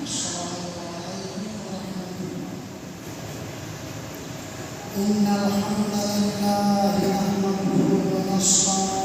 السلام عليكم ورحمة الله إن الحمد لله نحمده ونستعينه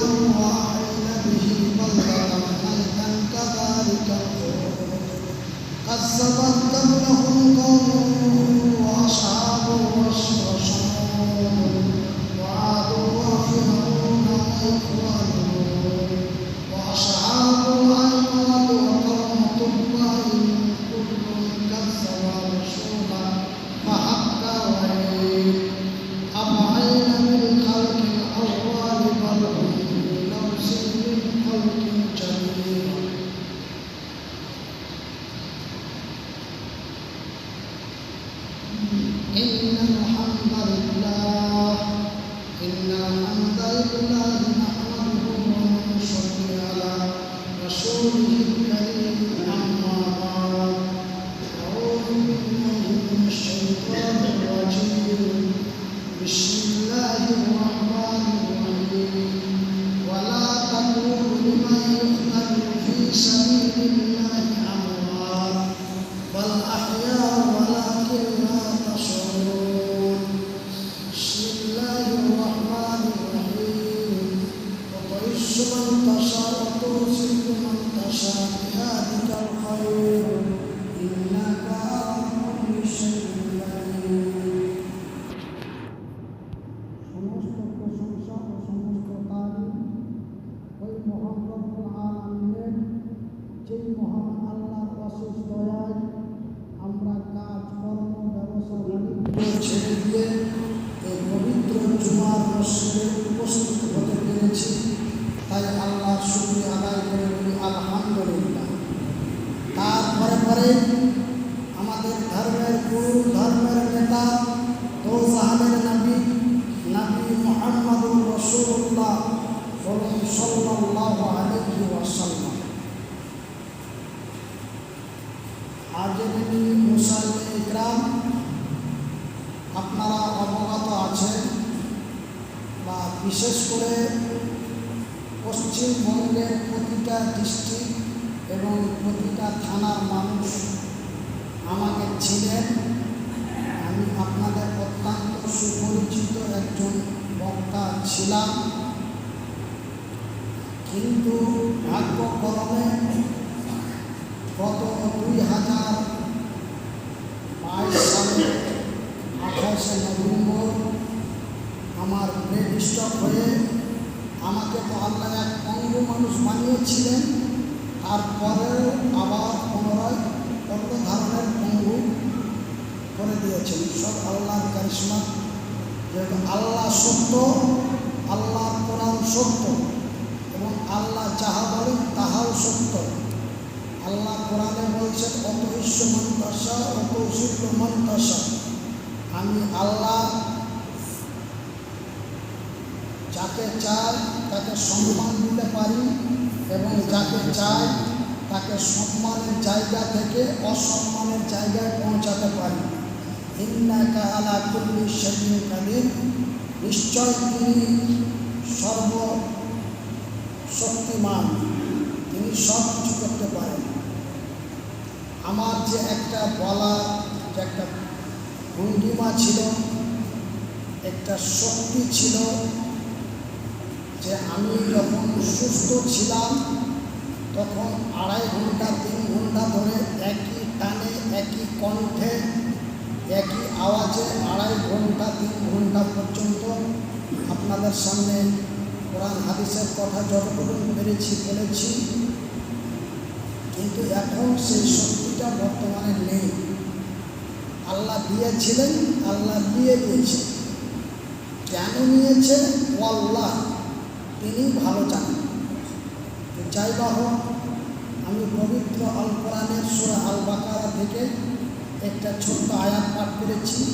وأحيط ছিলাম কিন্তু ভাগ্যক্রমে গত দুই হাজার বাইশ সালে আঠাশে নভেম্বর আমার ব্রেড স্টক হয়ে আমাকে তো আল্লাহ এক অঙ্গ মানুষ বানিয়েছিলেন। তারপরেও আবার পুনরায় অন্য ধরনের অঙ্গ করে দিয়েছেন। সব আল্লাহর কারিশমা। যেহেতু আল্লাহ সত্য আল্লাহ কোরআন সত্য এবং আল্লাহ যাহা বলেন তাহাও সত্য। আল্লাহ কোরআনে বলছেন অতবিশ্ব অত অতশিল্প মন্তাসা। আমি আল্লাহ যাকে চাই তাকে সম্মান দিতে পারি এবং যাকে চাই তাকে সম্মানের জায়গা থেকে অসম্মানের জায়গায় পৌঁছাতে পারি। ইন্না কাহালা তুল্লি সেদিন কালীন নিশ্চয় তিনি সর্ব শক্তিমান। তিনি সব কিছু করতে পারেন। আমার যে একটা বলা যে একটা ভঙ্গিমা ছিল, একটা শক্তি ছিল যে আমি যখন সুস্থ ছিলাম, তখন আড়াই ঘণ্টা, তিন ঘণ্টা ধরে একই টানে, একই কণ্ঠে একই আওয়াজে আড়াই ঘণ্টা, তিন ঘণ্টা পর্যন্ত আপনাদের সামনে কোরআন হাদিসের কথা যতটুকু পেরেছি বলেছি। কিন্তু এখন সেই শক্তিটা বর্তমানে নেই। আল্লাহ দিয়েছিলেন, আল্লাহ দিয়ে দিয়েছে কেন নিয়েছে? ও আল্লাহ তিনি ভালো জানেন। যাই বা হোক, আমি পবিত্র আল কোরআনের সুরা আল বাকারা থেকে একটা ছোট্ট আয়াত পাঠ করেছি।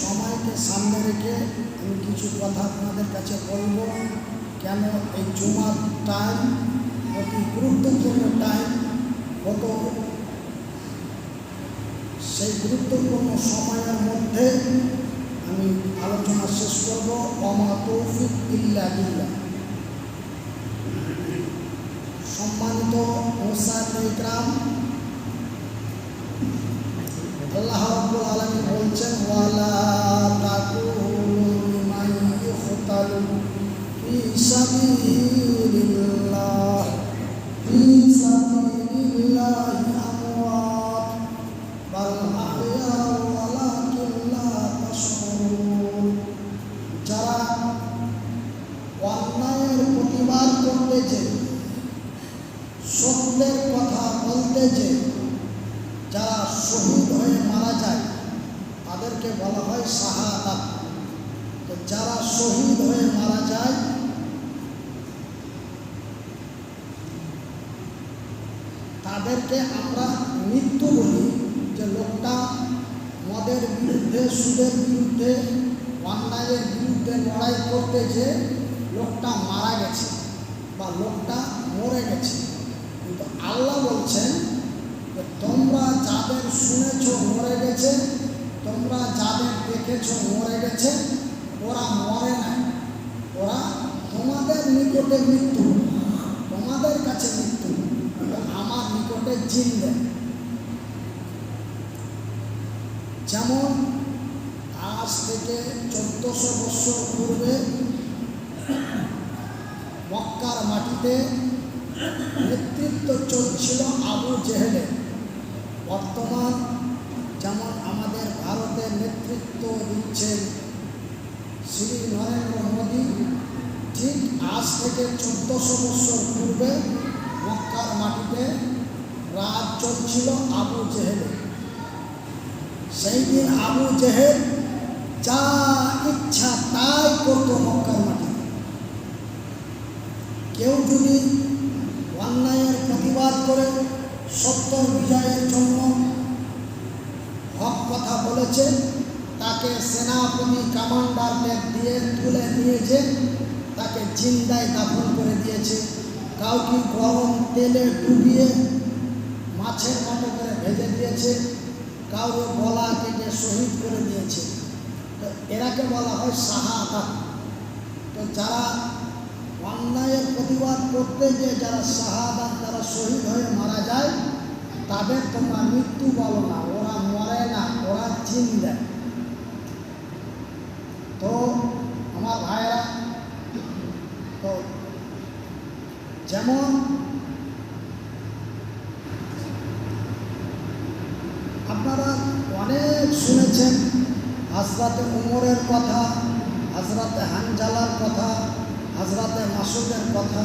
সময়কে সামনে রেখে আমি কিছু কথা আপনাদের কাছে বলব। কেন এই জুমার টাইম অতি গুরুত্বপূর্ণ টাইম কত? সেই গুরুত্বপূর্ণ সময়ের মধ্যে আমি আলোচনা শেষ করব। অমা তৌফিক ইল্লা বিল্লাহ। সম্মানিত মোসাদ ইকরাম আল্লাহ রাব্বুল আলামিন বলছেন ওয়ালা তাকুলু লিমান ইখতালু ফি সাবিলিল্লাহ ফি সাবিলিল্লাহ আমওয়াত বাল আহয়া ওয়ালাকিন লা তাশউরুন যারা অন্যায়ের প্রতিবাদ করতে যে সত্যের কথা বলতে যে যারা শহীদ হয়ে মারা যায় তাদেরকে বলা হয় শাহাদাত তো যারা শহীদ হয়ে মারা যায় তাদেরকে আমরা মৃত্যু বলি যে লোকটা মদের বিরুদ্ধে সুদের বিরুদ্ধে অন্যায়ের বিরুদ্ধে লড়াই করতে যে লোকটা মারা গেছে বা লোকটা মরে গেছে কিন্তু আল্লাহ বলছেন যে তোমরা যাদের শুনেছ মরে গেছে তোমরা মরে গেছে, ওরা মরে ওরা তোমাদের নিকটে মৃত্যু, তোমাদের কাছে মৃত্যু আমার নিকটে জিন্দে যেমন আজ থেকে চোদ্দশো বৎসর পূর্বে মক্কার মাটিতে নেতৃত্ব চলছিল আবু জেহেলে। বর্তমান নেতৃত্ব দিচ্ছেন শ্রী নরেন্দ্র মোদী ঠিক আজ থেকে চোদ্দশো বৎসর পূর্বে মক্কার মাটিতে রাজ চলছিল আবু জেহেলে। সেই দিন আবু জেহেল যা ইচ্ছা তাই করতো মক্কার মাটিতে। কেউ যদি অন্যায়ের প্রতিবাদ করে সত্য বিজয়ের জন্য হক কথা বলেছে তাকে সেনাপতি কমান্ডারদের দিয়ে তুলে নিয়েছে। তাকে চিন্তায় দাফন করে দিয়েছে। কাউকে গরম তেলে ডুবিয়ে মাছের মতো করে ভেজে দিয়েছে। কাউকে গলা কেটে শহীদ করে দিয়েছে। তো এরাকে বলা হয় শাহাদাত তো যারা অন্যায়ের প্রতিবাদ করতে যে যারা শাহাদাত যারা শহীদ হয়ে মারা যায়, তাদের তোমরা মৃত্যু বলো না। ওরা মরে না, ওরা চিন দেয় তো আমার ভাইয়েরা, তো যেমন আপনারা অনেক শুনেছেন হাজরাতে উমরের কথা হাজরাতে হানজালার কথা হাজরাতে মাসুদের কথা,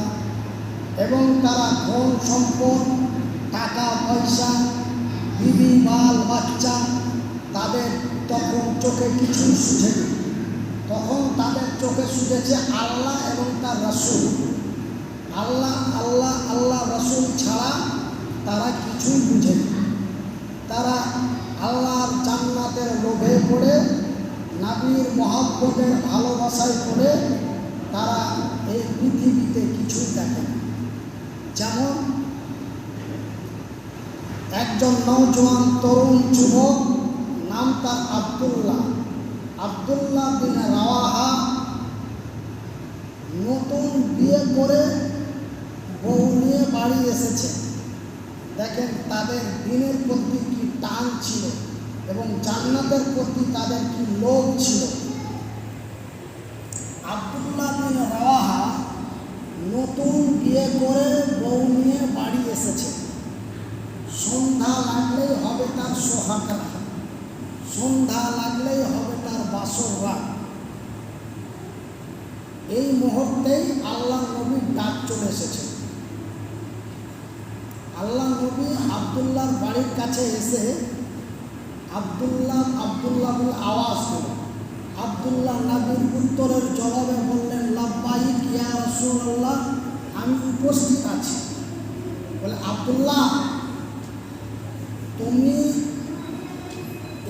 এবং তারা ধন সম্পদ, টাকা, পয়সা, বিবি, বাল, বাচ্চা, তাদের তখন চোখে কিছু শুধেনি তখন তাদের চোখে শুধেছে আল্লাহ এবং তার রসুল। আল্লাহ আল্লাহ আল্লাহ, রসুল ছাড়া তারা কিছুই বুঝেনি তারা আল্লাহর জান্নাতের লোভে পড়ে, নাবির মহাব্বতের ভালোবাসায় পড়ে, তারা এই পৃথিবীতে কিছুই দেখে যেমন একজন নৌজওয়ান তরুণ যুবক, নাম তার আবদুল্লাহ। আবদুল্লাহ বিন রাওয়াহা নতুন বিয়ে করে বউ নিয়ে বাড়ি এসেছে। দেখেন তাদের দিনের প্রতি কি টান ছিল এবং জান্নাতের প্রতি তাদের কি লোভ ছিল। আবদুল্লাহ বিন রাওয়াহা নতুন বিয়ে করে বউ নিয়ে বাড়ি এসেছে। সন্ধ্যা লাগলেই হবে তার সোহাগা সন্ধ্যা লাগলেই হবে বাসর রাত এই মুহূর্তেই আল্লাহ নবীর ডাক চলে এসেছে। আল্লাহ নবী আবদুল্লাহর বাড়ির কাছে এসে আবদুল্লাহ আবদুল্লাহ আওয়াজ দিল। আবদুল্লাহ নবীর উত্তরের জবাবে বললেন, লাব্বাইক ইয়া রাসূলুল্লাহ, আমি উপস্থিত আছি। বলে, আবদুল্লাহ, তুমি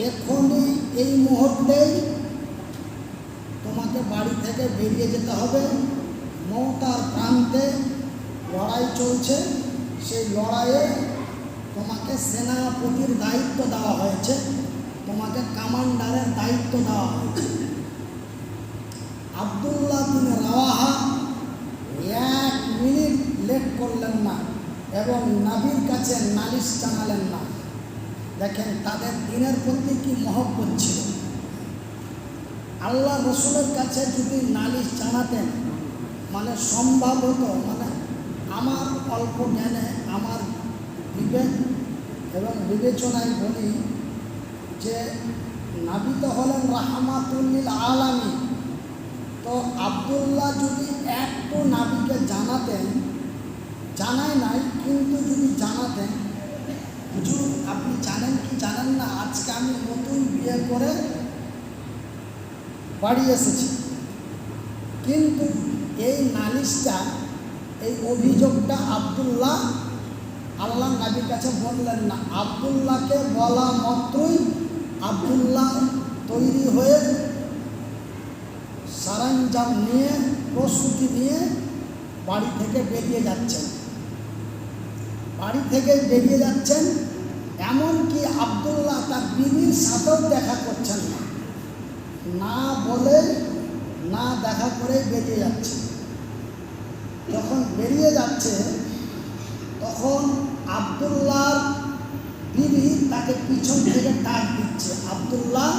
এখনই এই মুহূর্তেই বাড়ি থেকে বেরিয়ে যেতে হবে। মমতার প্রান্তে লড়াই চলছে। সেই লড়াইয়ে তোমাকে সেনাপতির দায়িত্ব দেওয়া হয়েছে। তোমাকে কামান্ডারের দায়িত্ব দেওয়া হয়েছে। আবদুল্লাহ বিন রাওয়াহা এক মিনিট লেট করলেন না এবং নাবির কাছে নালিশ জানালেন না। দেখেন তাদের দিনের প্রতি কি মহব্বত ছিল। আল্লাহ রসুলের কাছে যদি নালিশ জানাতেন মানে সম্ভব হতো মানে আমার অল্প জ্ঞানে, আমার বিবেক এবং বিবেচনায় বলি যে নাবিত হলেন রাহমাতুল্লিল আলামী তো আবদুল্লাহ যদি একটু নাবিকে জানাতেন, জানায় নাই, কিন্তু যদি জানাতেন, হুজুর, আপনি জানেন কি জানেন না? আজকে আমি নতুন বিয়ে করে বাড়ি এসেছি। কিন্তু এই নালিশটা, এই অভিযোগটা আবদুল্লাহ, আল্লাহ নাবির কাছে বললেন না। আবদুল্লাহকে বলা মাত্রই আবদুল্লাহ তৈরি হয়ে সরঞ্জাম নিয়ে, প্রস্তুতি নিয়ে বাড়ি থেকে বেরিয়ে যাচ্ছেন। বাড়ি থেকে বেরিয়ে যাচ্ছেন, এমনকি আবদুল্লাহ তার বিবির সাথেও দেখা করছেন না। না বলে, না দেখা করে বেরিয়ে যাচ্ছে। যখন বেরিয়ে যাচ্ছে, তখন আবদুল্লাহর বিবি তাকে পিছন থেকে ডাক দিচ্ছে। আবদুল্লাহ,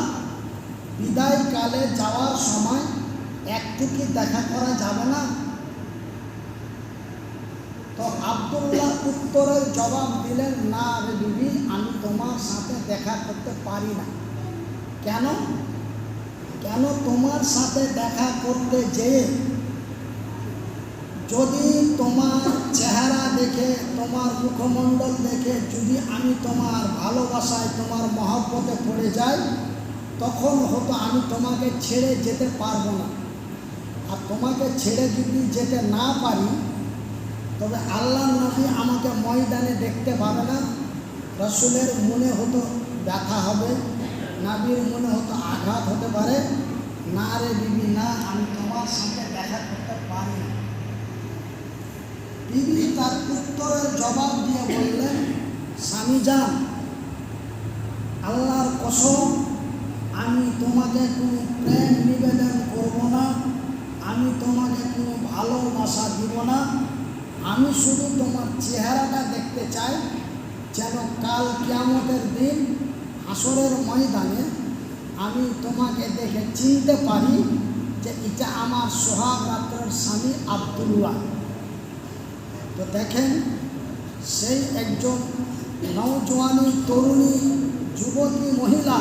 বিদায়কালে যাওয়ার সময় একটু কি দেখা করা যাবে না? তো আবদুল্লাহ উত্তরের জবাব দিলেন, না রে বিবি, আমি তোমার সাথে দেখা করতে পারি না। কেন? কেন তোমার সাথে দেখা করতে যেয়ে? যদি তোমার চেহারা দেখে, তোমার মুখমণ্ডল দেখে, যদি আমি তোমার ভালোবাসায়, তোমার মহব্বতে পড়ে যাই, তখন হয়তো আমি তোমাকে ছেড়ে যেতে পারব না। আর তোমাকে ছেড়ে যদি যেতে না পারি, তবে আল্লাহ নবী আমাকে ময়দানে দেখতে পাবে না, রসুলের মনে হতো ব্যথা হবে। নাবির মনে হতো আঘাত হতে পারে। না রে বিবি, না, আমি তোমার সঙ্গে দেখা করতে পারি না। বিবি তার উত্তরের জবাব দিয়ে বললেন, স্বামী যান, আল্লাহর কসম, আমি তোমাকে কোনো প্রেম নিবেদন করব না, আমি তোমাকে কোনো ভালোবাসা দিব না। আমি শুধু তোমার চেহারাটা দেখতে চাই, যেন কাল কিয়ামতের দিন হাসরের ময়দানে আমি তোমাকে দেখে চিনতে পারি যে এটা আমার সোহাগ রাত্রের স্বামী আবদুল্লাহ তো দেখেন, সেই একজন নৌজওয়ানি তরুণী, যুবতী মহিলা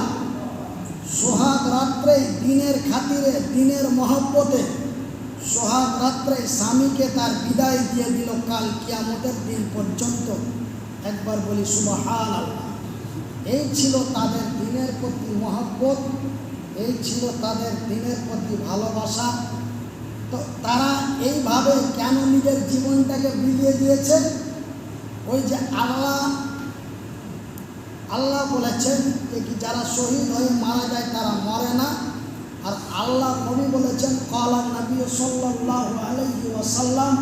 সোহাগ রাত্রে দিনের খাতিরে, দিনের মহব্বতে সোহাগ রাত্রে স্বামীকে তার বিদায় দিয়ে দিল কাল কিয়ামতের দিন পর্যন্ত। একবার বলি সুবহান আল্লাহ এই ছিল তাদের দিনের প্রতি মহব্বত, এই ছিল তাদের দিনের প্রতি ভালোবাসা। তো তারা এইভাবে কেন নিজের জীবনটাকে বিলিয়ে দিয়েছে? ওই যে আল্লাহ আল্লাহ বলেছেন যে কি যারা শহীদ হয়ে মারা যায় তারা মরে না। আর আল্লাহ নবী বলেছেন, কলা নবী সাল্লাহ আলাইহি ওয়াসাল্লাম,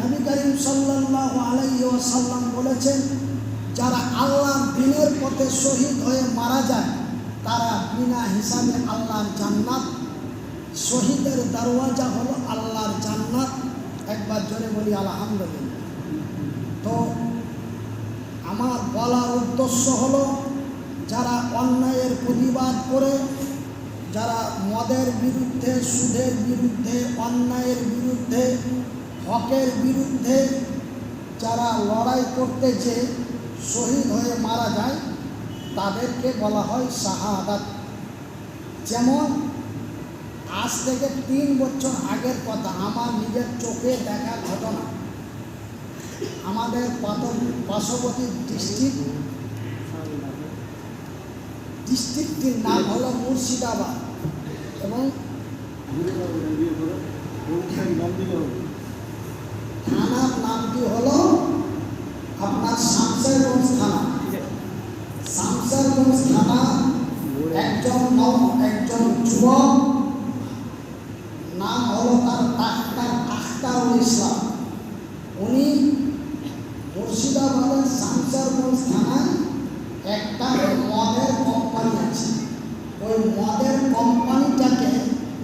নবী করিম সাল্লাহ আলাইহি ওয়াসাল্লাম বলেছেন যারা আল্লাহর দিনের পথে শহীদ হয়ে মারা যায়, তারা বিনা হিসাবে আল্লাহর জান্নাত। শহীদের দরওয়াজা হলো আল্লাহর জান্নাত। একবার জোরে বলি, আলহামদুলিল্লাহ। তো আমার বলার উদ্দেশ্য হলো, যারা অন্যায়ের প্রতিবাদ করে, যারা মদের বিরুদ্ধে, সুদের বিরুদ্ধে, অন্যায়ের বিরুদ্ধে, হকের বিরুদ্ধে যারা লড়াই করতে যে শহীদ হয়ে মারা যায়, তাদেরকে বলা হয় শাহাদাত। যেমন, আজ থেকে তিন বছর আগের কথা, আমার নিজের চোখে দেখা ঘটনা। আমাদের পার্শ্ববর্তী ডিস্ট্রিক্ট ডিস্ট্রিক্টটির নাম হলো মুর্শিদাবাদ। এবং থানার নামটি হলো আপনার শামসেরগঞ্জ থানা। শামসেরগঞ্জ থানা একজন নব- একজন যুবক নাম হলো তার ডাক্তার আখতারুল ইসলাম উনি মুর্শিদাবাদের শামসেরগঞ্জ থানায় একটা মদের কোম্পানি আছে ওই মদের কোম্পানিটাকে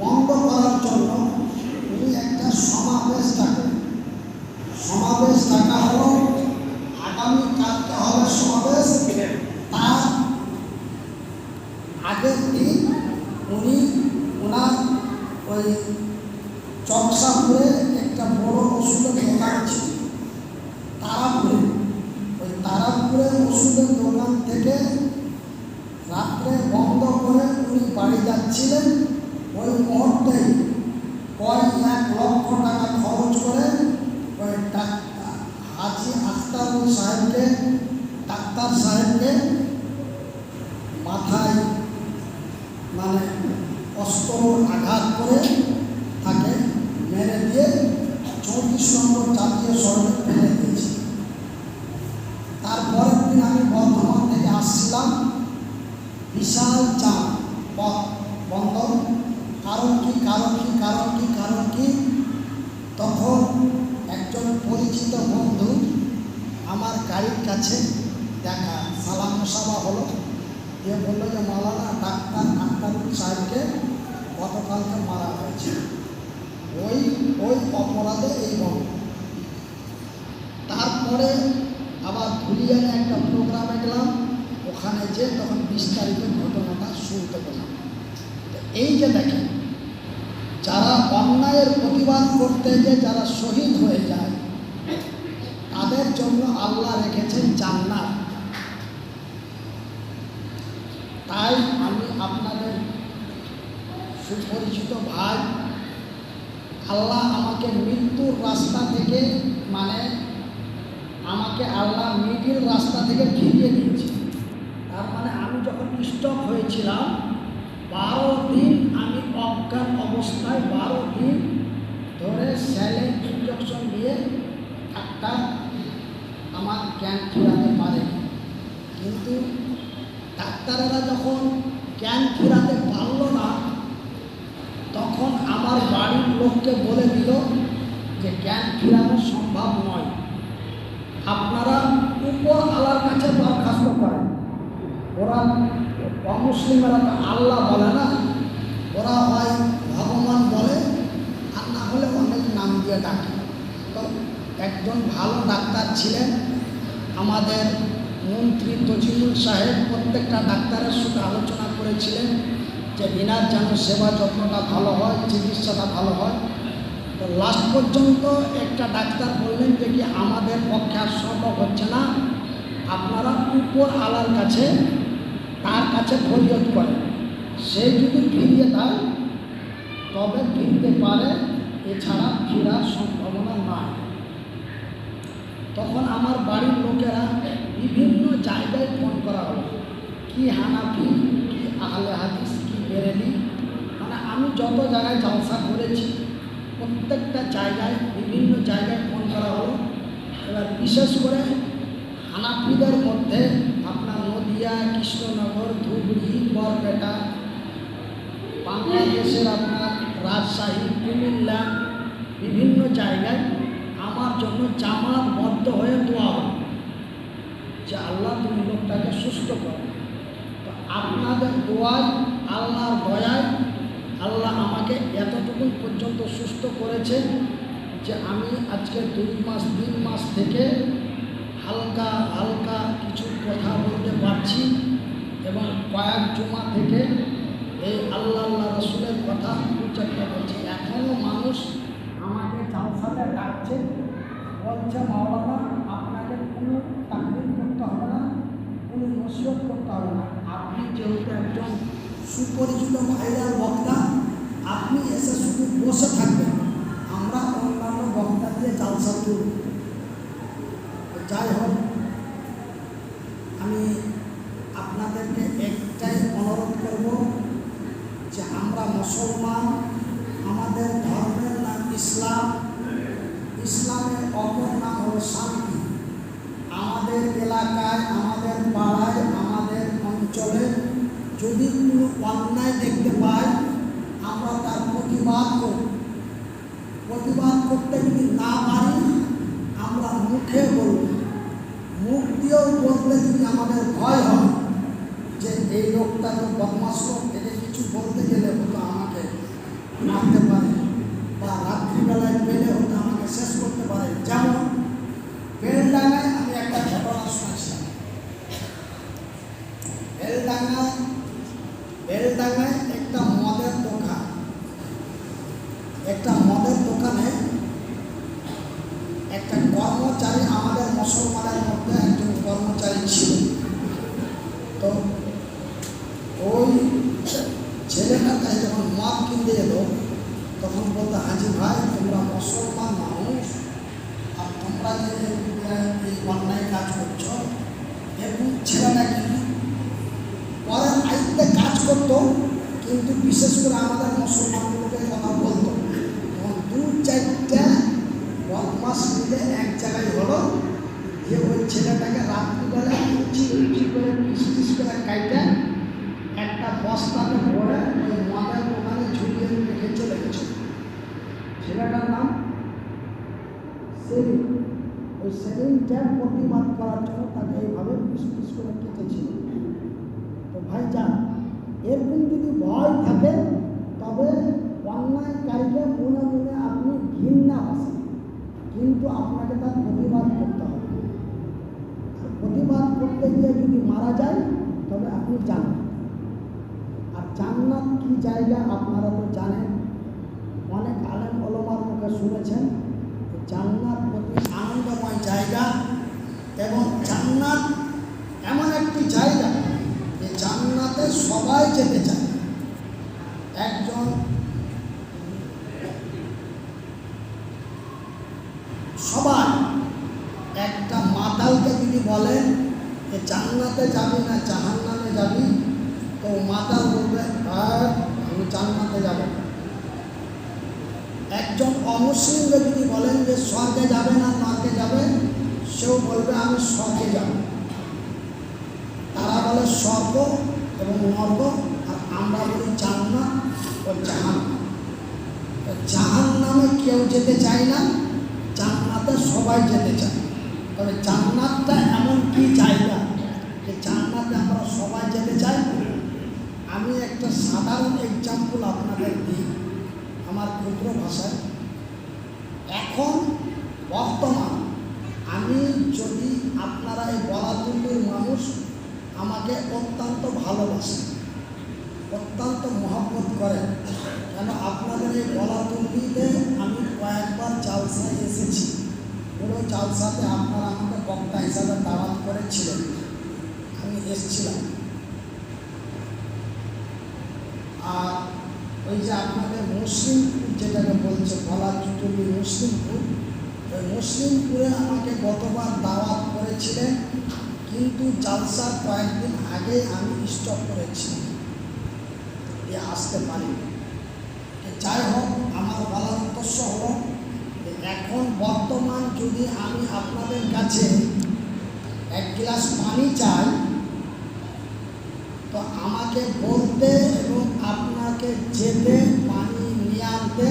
বন্ধ করার জন্য উনি একটা সমাবেশ ডাকেন সমাবেশ ডাকা হলো আগামী কালকে হবে সমাবেশ তার আগের দিন উনি ওনার ওই চকসাপুরে একটা বড় ওষুধের দোকান ছিল তারাপুরে ওই তারাপুরে ওষুধের দোকান থেকে রাত্রে বন্ধ করে উনি বাড়ি যাচ্ছিলেন ওই মুহূর্তে কয়েক এক লক্ষ টাকা খরচ করে ওই ডাক্তার আখতারুল সাহেবকে ডাক্তার সাহেবকে মাথায় মানে অস্ত্র আঘাত করে তাকে মেরে দিয়ে চৌত্রিশ নম্বর জাতীয় সড়কে ফেলে দিয়েছে তারপরের দিন আমি বর্ধমান থেকে আসছিলাম বিশাল চাপ পথ বন্ধ কারণ কি কারণ কি কারণ কি কারণ কি তখন একজন পরিচিত বন্ধু আমার গাড়ির কাছে দেখা সালাম সাবা হলো দিয়ে বলল যে মালানা ডাক্তার আক্তারুল সাহেবকে গতকালকে মারা হয়েছে। ওই ওই অপরাধে এই বন্ধ তারপরে আবার ধুলিয়ানে একটা প্রোগ্রামে গেলাম, ওখানে যে তখন বিস্তারিত ঘটনাটা শুনতে পেলাম। এই যে দেখেন, যারা অন্যায়ের প্রতিবাদ করতে যে যারা শহীদ হয়ে যায়, তাদের জন্য আল্লাহ রেখেছেন জান্নাত। তাই আমি আপনাদের সুপরিচিত ভাই, আল্লাহ আমাকে মৃত্যুর রাস্তা থেকে মানে আমাকে আল্লাহ মিডিল রাস্তা থেকে ফিরিয়ে দিয়েছে। তার মানে আমি যখন স্টপ হয়েছিলাম, বারো দিন আমি অজ্ঞান অবস্থায় বারো দিন ধরে স্যালেন ইঞ্জেকশন দিয়ে একটা আমার জ্ঞান ফেরাতে পারে কিন্তু ডাক্তারেরা যখন জ্ঞান ফেরাতে পারল না, তখন আমার বাড়ির লোককে বলে দিল যে, জ্ঞান ফেরানো সম্ভব নয়। আপনারা উপর আল্লাহর কাছে দরখাস্ত করেন। ওরা অমুসলিমেরা তো আল্লাহ বলে না। ওরা হয় ভগবান বলে, আর না হলে অনেক নাম দিয়ে ডাকে। তো একজন ভালো ডাক্তার ছিলেন, আমাদের মন্ত্রী তজিমুল সাহেব প্রত্যেকটা ডাক্তারের সাথে আলোচনা করেছিলেন যে বিনার যেন সেবা যত্নটা ভালো হয়, চিকিৎসাটা ভালো হয়। তো লাস্ট পর্যন্ত একটা ডাক্তার বললেন যে কি, আমাদের পক্ষে আর সম্ভব হচ্ছে না। আপনারা উপর আলার কাছে, তার কাছে ফরিয়ত করেন। সে যদি ফিরিয়ে দেয়, তবে ফিরতে পারে, এছাড়া ফেরার সম্ভাবনা নাই। তখন আমার বাড়ির লোকেরা বিভিন্ন জায়গায় ফোন করা হলো, কি হানাফি কি? আহলে হাদিস? কি বেরেলি মানে আমি যত জায়গায় জলসা করেছি, প্রত্যেকটা জায়গায়, বিভিন্ন জায়গায় ফোন করা হলো। এবার বিশেষ করে হানাফিদের মধ্যে আপনার নদিয়া, কৃষ্ণনগর, ধুবড়ি, বরপেটা, বাংলাদেশের আপনার রাজশাহী, কুমিল্লা, বিভিন্ন জায়গায় আমার জন্য জামাত বদ্ধ হয়ে দোয়া যে আল্লাহ তুমি লোকটাকে সুস্থ করো। তো আপনাদের দোয়ায়, আল্লাহর দয়ায় আল্লাহ আমাকে এতটুকু পর্যন্ত সুস্থ করেছে যে আমি আজকে দুই মাস, তিন মাস থেকে হালকা হালকা কিছু কথা বলতে পারছি এবং কয়েক জমা থেকে এই আল্লাহ আল্লাহ রসুলের কথা উচ্চারণ করছি এখনও মানুষ আমাকে জালসাতে ডাকছে। বলছে মাওলানা, আপনাকে কোনো তাকলিফ করতে হবে না, কোনো নসিহত করতে হবে না। আপনি যেহেতু একজন সুপরিচিত ভাইরাল বক্তা, আপনি এসে শুধু বসে থাকবেন, আমরা অন্যান্য বক্তা দিয়ে জালসা তুলব যাই হোক আমি আপনাদেরকে একটাই অনুরোধ করব যে আমরা মুসলমান আমাদের ধর্মের নাম ইসলাম ইসলামের অপর নাম হলো শান্তি আমাদের এলাকায় আমাদের পাড়ায় আমাদের অঞ্চলে যদি কোনো অন্যায় দেখতে পাই আমরা তার প্রতিবাদ করি। প্রতিবাদ করতে যদি না পারি, আমরা মুখে বলব। মুখ দিয়েও বলতে যদি আমাদের ভয় হয় যে এই লোকটা তো বদমাস একে কিছু বলতে গেলে হয়তো আমাকে মারতে পারে বা রাত্রিবেলায় পেলে হয়তো আমাকে শেষ করতে পারে যেমন বেলডাঙ্গায় আমি একটা ঘটনা শুনেছিলাম বেলডাঙ্গায় বেলডাঙ্গায় একটা মদের দোকান একটা মদের দোকানে একটা কর্মচারী আমাদের মুসলমানের মধ্যে একজন কর্মচারী ছিল তো ওই ছেলেটার কাছে যখন মদ কিনতে এলো তখন বলতো হাজি ভাই তোমরা মুসলমান মানুষ আর তোমরা যে অন্যায় কাজ করছ এরকম ছেলেটা কিন্তু পরের আইতে কাজ করতো কিন্তু বিশেষ করে আমাদের মুসলমানগুলোকে কথা বলতো তখন দু চারটা বদমাস মিলে এক জায়গায় হলো যে ওই ছেলেটাকে রাত্রিবেলা উঁচি উঁচি করে পিস পিস করে কাইটা একটা বস্তাতে ভরে ওই মদের দোকানে ঝুলিয়ে রেখে চলে গেছে ছেলেটার নাম সেলিম। ওই সেলিমটা প্রতিবাদ করার জন্য তাকে এইভাবে পিস করে কেটেছিল। তো ভাই যান, এরকম যদি ভয় থাকে, তবে অন্যায়কারীকে মনে মনে আপনি ঘৃণা আসেন কিন্তু আপনাকে তার প্রতিবাদ করতে হবে। আর প্রতিবাদ করতে গিয়ে যদি মারা যায়, তবে আপনি জানেন আর জান্নাত কি জায়গা আপনারা তো জানেন। অনেক আলেম ওলমার মুখে শুনেছেন জান্নাত অতি আনন্দময় জায়গা এবং জান্নাত এমন একটি জায়গা যে জান্নাতে সবাই যেতে চায়। একজন সবাই একটা মাতালকে যদি বলেন যে জান্নাতে যাবি না, জাহান্নামে যাবি, তো মাতাল বলবে, আর আমি জান্নাতে যাব একজন অমুসলিমকে যদি বলেন যে স্বর্গে যাবে না নর্কে যাবে, সেও বলবে, আমি স্বর্গে যাব। তারা বলে, স্বর্গ এবং নর্ক আর আমরা বলি জান্নাত ও জাহান জাহান নামে কেউ যেতে চায় না, জান্নাতে সবাই যেতে চায়। তবে জান্নাতটা এমন কি জায়গা যে জান্নাতে আমরা সবাই যেতে চাই? আমি একটা সাধারণ এক্সাম্পল আপনাদের দিই। আমার ক্ষুদ্র ভাষায়। এখন বর্তমান আমি যদি আপনারা এই বলাতুল্লির মানুষ আমাকে অত্যন্ত ভালোবাসেন, অত্যন্ত মহব্বত করেন, কেন আপনাদের এই বলাতুল্লিতে আমি কয়েকবার জালসায় এসেছি। পুরো জালসাতে আপনারা আমাকে বক্তা হিসাবে দাওয়াত করেছিলেন। আমি এসেছিলাম। আর ওই যে আপনাদের মুসলিমপুর যেটাকে বলছে বলা চুটুলি মুসলিমপুর? ওই মুসলিমপুরে আমাকে গতবার দাওয়াত করেছিলেন, কিন্তু জালসার কয়েকদিন আগে আমি স্টপ করেছিলাম। এ আসতে পারি যাই হোক, আমার বলার উদ্দেশ্য হলো এখন বর্তমান যদি আমি আপনাদের কাছে এক গ্লাস পানি চাই, তো আমাকে বলতে এবং আপনাকে যেতে পানি আনতে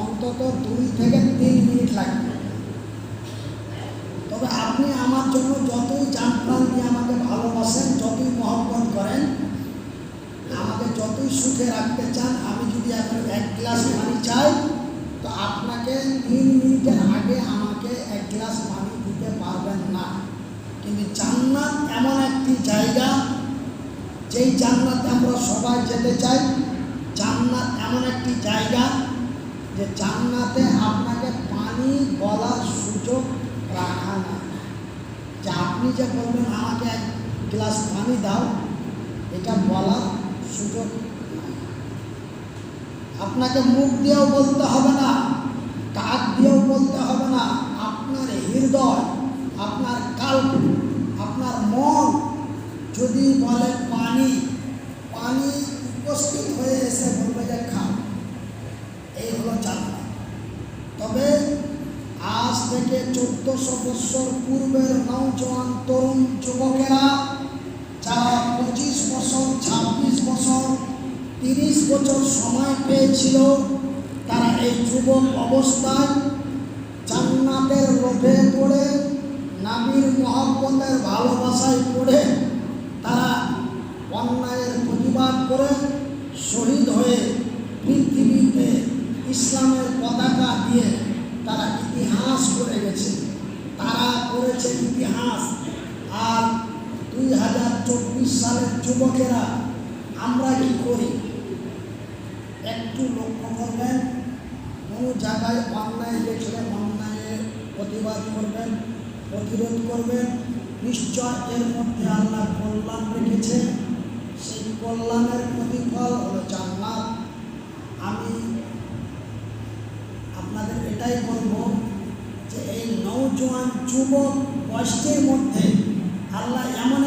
অন্তত দুই থেকে তিন মিনিট লাগবে। তবে আপনি আমার জন্য যতই জান প্রাণ দিয়ে আমাকে ভালোবাসেন, যতই মহব্বত করেন, আমাকে যতই সুখে রাখতে চান, আমি যদি এখন এক গ্লাস পানি চাই, তো আপনাকে তিন মিনিটের আগে আমাকে এক গ্লাস পানি দিতে পারবেন না। কিন্তু জান্নাত এমন একটি জায়গা, যেই জান্নাতে আমরা সবাই যেতে চাই জান্নাত এমন একটি জায়গা যে জান্নাতে আপনাকে পানি বলার সুযোগ রাখা না। যে আপনি যে বলবেন, আমাকে এক গ্লাস পানি দাও, এটা বলার সুযোগ আপনাকে মুখ দিয়েও বলতে হবে না কাক দিয়েও বলতে হবে না, আপনার হৃদয়, আপনার কাল আপনার মন যদি বলে পানি পানি উপস্থিত হয়ে এসে বলবে যে খাও এই হলো জান্নাত তবে আজ থেকে চোদ্দশো বৎসর পূর্বের নৌজওয়ান তরুণ যুবকেরা, যারা পঁচিশ বছর, ছাব্বিশ বছর, তিরিশ বছর সময় পেয়েছিল, তারা এই যুবক অবস্থায় জান্নাতের লোভে পড়ে, নাবির মহব্বতের ভালোবাসায় পড়ে, তারা অন্যায়ের প্রতিবাদ করে শহীদ হয়ে পৃথিবীতে ইসলামের পতাকা দিয়ে তারা ইতিহাস করে গেছে। তারা করেছে ইতিহাস। আর দুই হাজার চব্বিশ সালের যুবকেরা আমরা কি করি? একটু লক্ষ্য করবেন কোনো জায়গায় অন্যায় দেখলে অন্যায়ের প্রতিবাদ করবেন, প্রতিরোধ করবেন। নিশ্চয় এর মধ্যে আল্লাহ কল্যাণ রেখেছে। কল্যাণের প্রতিফল হলো জান্নাত। আমি আপনাদের এটাই বলব যে এই নৌজোয়ান যুবক কষ্টের মধ্যে আল্লাহ এমন